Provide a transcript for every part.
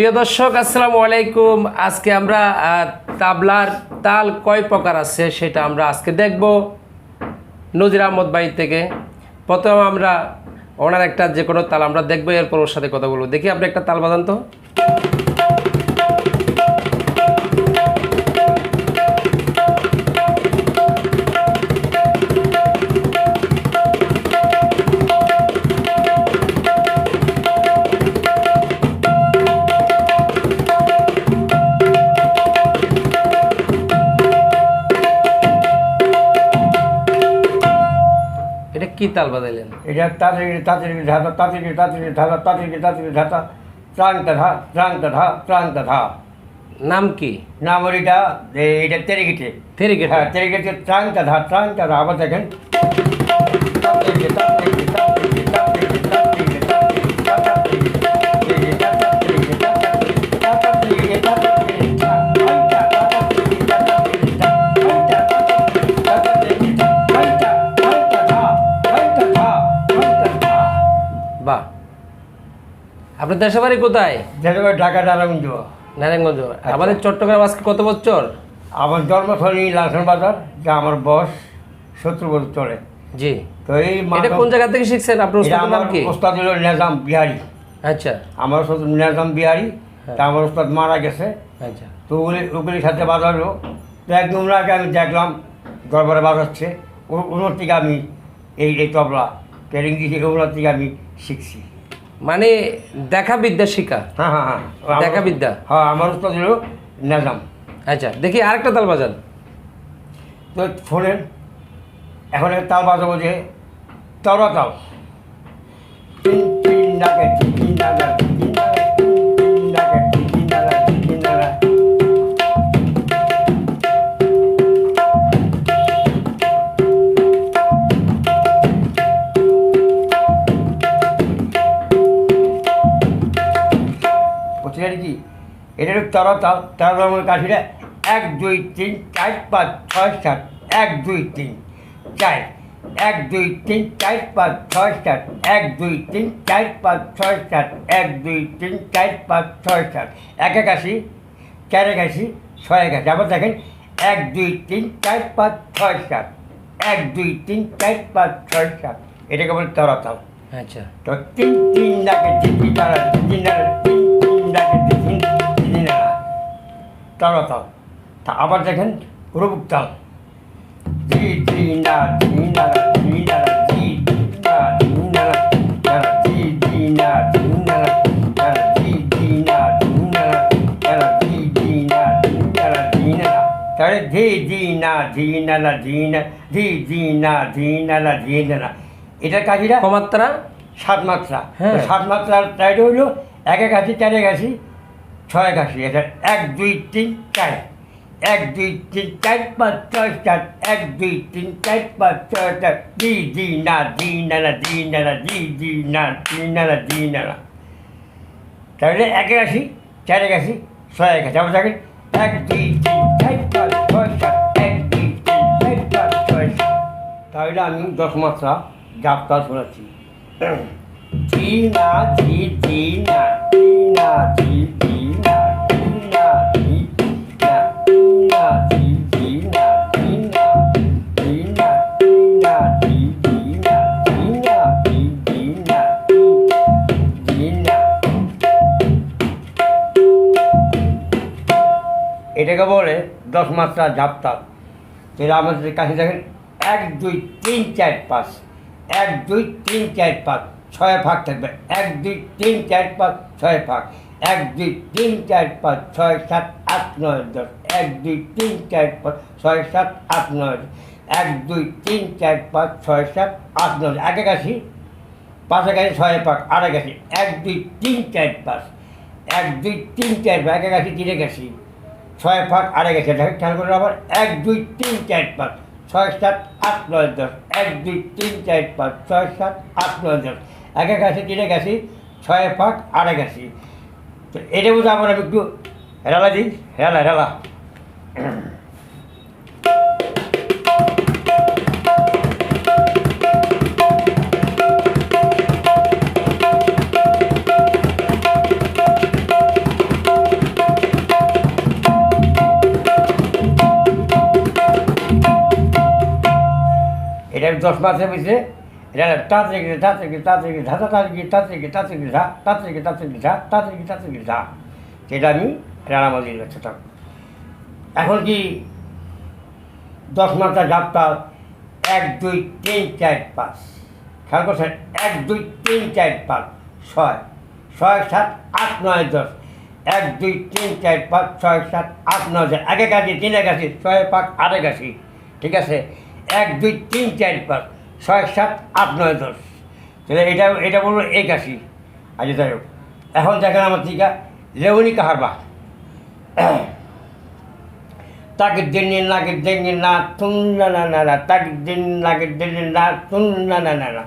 প্রিয় দর্শক, আসসালামু আলাইকুম। আজকে আমরা তাবলার তাল কয় প্রকার আছে সেটা আমরা আজকে দেখব। নজির আহমদ বাই থেকে। প্রথম আমরা ওনার একটা যে কোনো তাল আমরা দেখব, এরপর ওর সাথে কথা বলব। দেখি আপনি একটা তাল বাজান তো। কি তাল বাজাইলেন এটা তাড়াতাড়ি তাড়াতাড়ি ধাতা তাড়াতাড়ি তাড়াতাড়ি ধাতা তাড়াতাড়ি তাড়াতাড়ি ধাতা ত্রান্ত ধা ত্রান্ত ধা ত্রান্ত ধা নাম কি? নাম ওর এটা এটা তেরিগিটে। ফেরিগেট হ্যাঁ তেরিগিটে ত্রান্ত ধা ত্রান্ত ধা আবার দেখেন। তাড়াতাড়ি, তাড়াতাড়ি, আপনার দেশের বাড়ি কোথায়? যেটা ঢাকা নারায়ণগঞ্জ। নারায়ণগঞ্জ। আমাদের চট্টগ্রাম আজকে কত বছর? আমার জন্মস্থলী লালখান বাজার যা আমার বয়স সত্তর বছর চলে। জি। তো এই এটা কোন জায়গা থেকে শিখছেন? আপনার এটা ওস্তাদের নাম কি? ওস্তাদ হলো নিজাম বিহারি। আচ্ছা। আমার ওস্তাদ নিজাম বিহারি। তা আমার ওস্তাদ মারা গেছে। আচ্ছা। তো ওগুলি ওগুলির সাথে বাজালো তো একদম আগে আমি দেখলাম দরবারে বাজাচ্ছে। ওনার থেকে আমি এই এই তবলা ট্রেনিং দিয়েছি ওনার থেকে আমি শিখছি। মানে দেখা বিদ্যা শিখা। হ্যাঁ হ্যাঁ হ্যাঁ। দেখা বিদ্যা? হ্যাঁ আমার ওস্তাদ ছিল নাজাম। আচ্ছা দেখি আরেকটা তাল বাজান। তো ফোনের এখন তাল বাজাবো যে তরা তাল তিন তিন ডাকে তিন ডাকে এটা তারা তারা রঙের কাঠিটা এক দুই তিন চার পাঁচ ছয় সাত এক দুই তিন চার এক দুই তিন চার পাঁচ ছয় সাত এক দুই তিন চার পাঁচ ছয় সাত এক দুই তিন চার পাঁচ ছয় সাত এক এক আসি চার এক আসি ছয় এক আসি আবার দেখেন এক দুই তিন চার পাঁচ ছয় সাত এক দুই তিন চার পাঁচ ছয় সাত এটাকে বলে তারা তাল আচ্ছা। তো তিন তিন ডাকে তিন তিন তাল তা আবার দেখেন রূপক তাল জি জি না জি না জি না জি না জি না জি জি না জি না জি জি না জি না জি জি না জি না জি না তাহলে ধি জি না জি না জি না জি জি না জি না জি না এটার কাজিরা কমাত্রা সাত মাত্রা হ্যাঁ। সাত মাত্রার টাইট হইল এক এক আশি চার এক ছয় এক আশি এটা এক, দুই, তিন, চার। এক, দুই, তিন, চার, পাঁচ, ছয়, সাত। এক, দুই, তিন, চার, পাঁচ, ছয়, সাত। জি জি না, দি, না জি না জি জি না জি না জি না তাহলে এক আশি চার এক ছয় আশি আবার দেখেন, এক, দুই, তিন, চার, পাঁচ, ছয়, সাত। এক, দুই, তিন, চার, পাঁচ, ছয়, সাত। তাহলে আমি দশ মাত্রা যাত্রা শোনাচ্ছি। জি না জি জি না এটাকে বলে দশ মাত্রা যাত্রা তাহলে আমাদের কাছে দেখেন, এক, দুই, তিন, চার, পাঁচ। এক, দুই, তিন, চার, পাঁচ, ছয় ভাগ থাকবে। এক, দুই, তিন, চার, পাঁচ, ছয় ভাগ। এক, দুই, তিন, চার, পাঁচ, ছয়, সাত, আট, নয়, দশ। এক, দুই, তিন, চার, পাঁচ, ছয়, সাত, আট, নয়। এক, দুই, তিন, চার, পাঁচ, ছয়, সাত, আট, নয়। আগে কাছি পাশে গেছে, ছয় পাক আড়ে গেছি। এক, দুই, তিন, চার, পাঁচ। এক, দুই, তিন, চার, পাঁচ। একে গেছি, তিনে গেছি। ছয় পাক আড়ে গেছে। দেখে, খেয়াল করে আবার। এক, দুই, তিন, চার, পাঁচ। ছয়, সাত, আট, নয়, দশ। এক, দুই, তিন, চার, পাঁচ। ছয়, সাত, আট, নয়, দশ। একে গেছি, তিনে গেছি। ছয় পাক আড়ে গেছি। এটা বুঝা আমার একটু হেরালা দিই। হেরালা হেরালা। এটা দশ মাসে পিছিয়ে এটা তাড়াতাড়ি তাড়াতাড়ি তাড়াতাড়ি ধা তাড়াতাড়ি তাড়াতাড়ি তাড়াতাড়ি ধা তাড়াতাড়ি তাড়াতাড়ি ধা তাড়াতাড়ি তাড়াতাড়ি ধা সেটা আমি রানা মন্দির করছিলাম এখন কি দশ মাসটা যাত্রা এক দুই তিন চার পাঁচ খেয়াল করছেন এক দুই তিন চার পাঁচ ছয় ছয় সাত আট নয় দশ এক দুই তিন চার পাঁচ ছয় সাত আট নয় দশ আগে গাছি তিনে গাছি ছয় পাঁচ আটে গাছি ঠিক আছে এক দুই তিন চার পাঁচ ছয় সাত আট নয় দশ। তাহলে এটা এটা বলব একাশি। আজ আচ্ছা যাই হোক। এখন দেখেন আমার টিকা লেউনি কাহারবা তাকে দিন লাগে দিন না, তুন, না না না না, তাকে দিন লাগে দিন না, তুন, না না না না।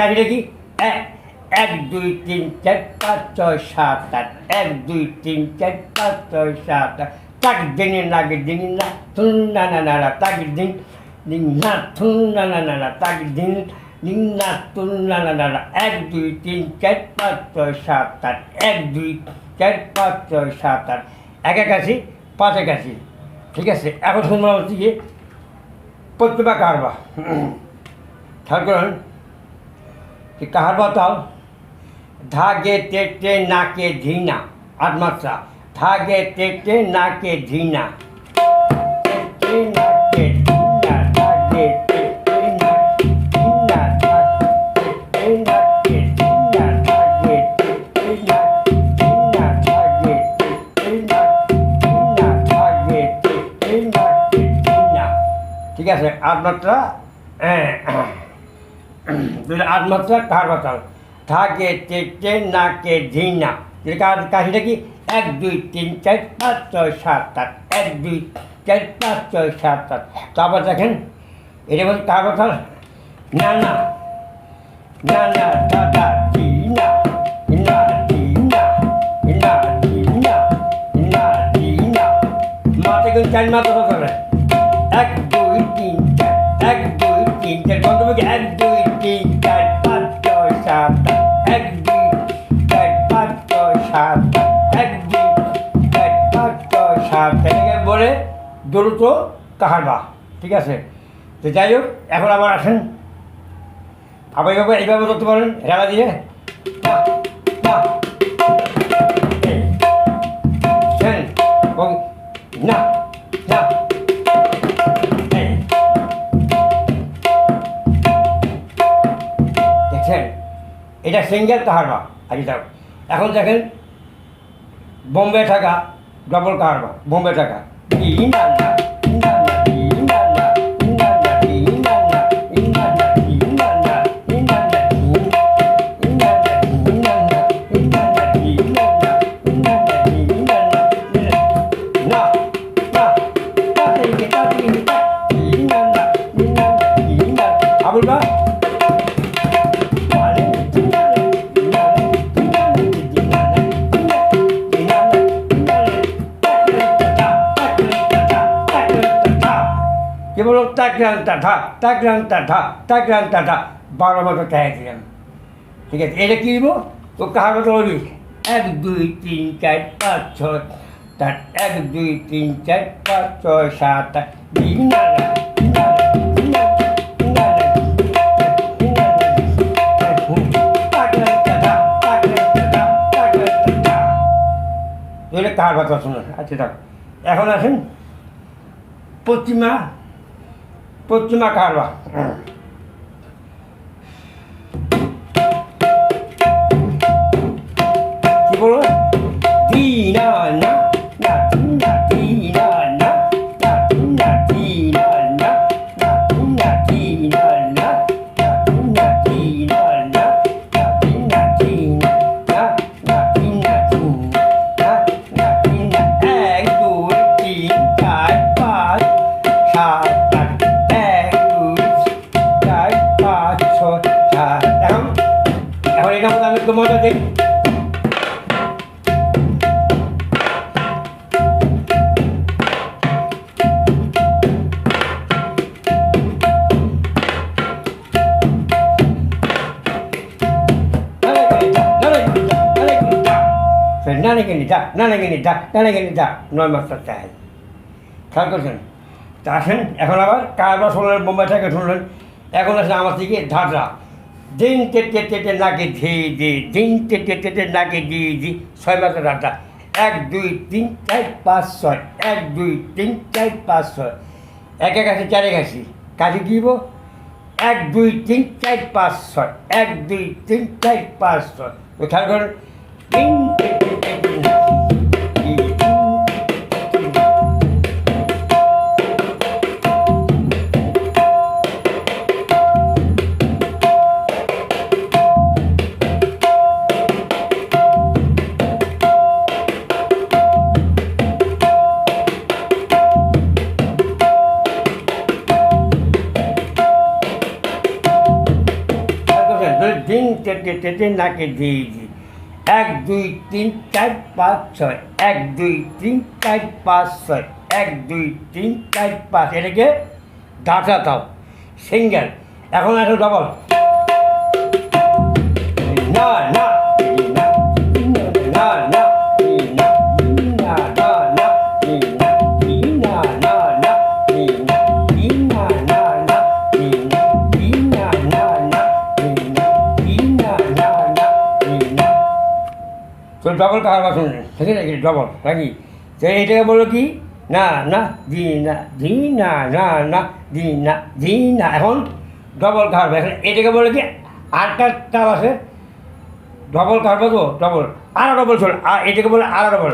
কাজটা কি? এক এক, দুই, তিন, চার, পাঁচ, ছয়, সাত, আট। এক, দুই, তিন, চার, পাঁচ, ছয়, সাত, আট। তাক দিন লাগে দিন, না, থুন, না না না তাক দিন দিন, না, থুন, না না না তাক দিন দিন, না তুন না না না এক, দুই, তিন, চার, পাঁচ, ছয়, সাত, আট। এক, দুই, চার, পাঁচ, ছয়, সাত, আট। এক এক আছি, পাঁচ, এক আছি। ঠিক আছে, এখন শুনলাম হচ্ছে কি প্রতিভা কারবা করুন कि कहावत बताओ? धागे तेटे ना के धीना। आत्मा सा धागे तेटे ना के धीना ঠিক আছে আপনারটা আটমাত্রা কার বাতাল থাকে তেটে নাকে ঝিনা কার কাশিটা কি? এক, দুই, তিন, চার, পাঁচ, ছয়, সাত, আট। এক, দুই, চার, পাঁচ, ছয়, সাত, আট। তারপর দেখেন, এটা বলছে কার বাতাল না না। না না দাদা চার মাত্রা করে এক সাত এটাকে বলে দ্রুত কাহারবা ঠিক আছে? তো যাই হোক, এখন আবার আসেন। আবার এইভাবে এইভাবে করতে পারেন রেলা দিয়ে। না না। দেখছেন? এটা সিঙ্গেল কাহারবা আজ যাও। এখন দেখেন, বোম্বে টাকা ডবল কাহারবা বোম্বে টাকা ই না না, ই না না, ই না না, ই না না, ই না না, ই না না, ই না না, ই না না, তাকরান্তা ধা তাকরান্তা ধা তাকরান্তা ধা বারো মতো টাকা দিলাম। ঠিক আছে, এটা কি দিব তো কাহার মতো বলি। এক, দুই, তিন, চার, পাঁচ, ছয় তার এক, দুই, তিন, চার, পাঁচ, ছয়, সাত, আট এটা কার কথা শুনুন আচ্ছা এখন আসেন পশ্চিমা 不，就那干是吧？嗯。একটু মজা দিই। এখন আবার কারবার শুনলেন বোম্বাই থেকে শুনলেন। এখন আছে আমার থেকে ধাররা দিন কেটে কেটে নাকে ধি দি দিন কেটে কেটে নাকে দি দি ছয় মাসের আটা এক, দুই, তিন, চার, পাঁচ, ছয়। এক, দুই, তিন, চার, পাঁচ, ছয়। এক এক আছে, চারে গেছি কাজে দিব এক, দুই, তিন, চার, পাঁচ, ছয়। এক, দুই, তিন, চার, পাঁচ, ছয়। ওঠার ঘর। তিন দিন তেতে তেতে নাকে দিয়ে দিই এক, দুই, তিন, চার, পাঁচ, ছয়। এক, দুই, তিন, চার, পাঁচ, ছয়। এক, দুই, তিন, চার, পাঁচ। এটাকে ডাটা দাও। সিঙ্গেল। এখন একটা ডবল না না। ডবল কাহার বাসন ঠিক আছে ডবল নাকি? তো এটাকে বলো কি? না না দি না দি না না না দি না দি না, এখন ডবল কাহার এখন এটাকে বলো কি? আটটা তাল আছে। ডবল খাওয়ার তো ডবল আরও ডবল শোন আর এটাকে বলে আরও ডবল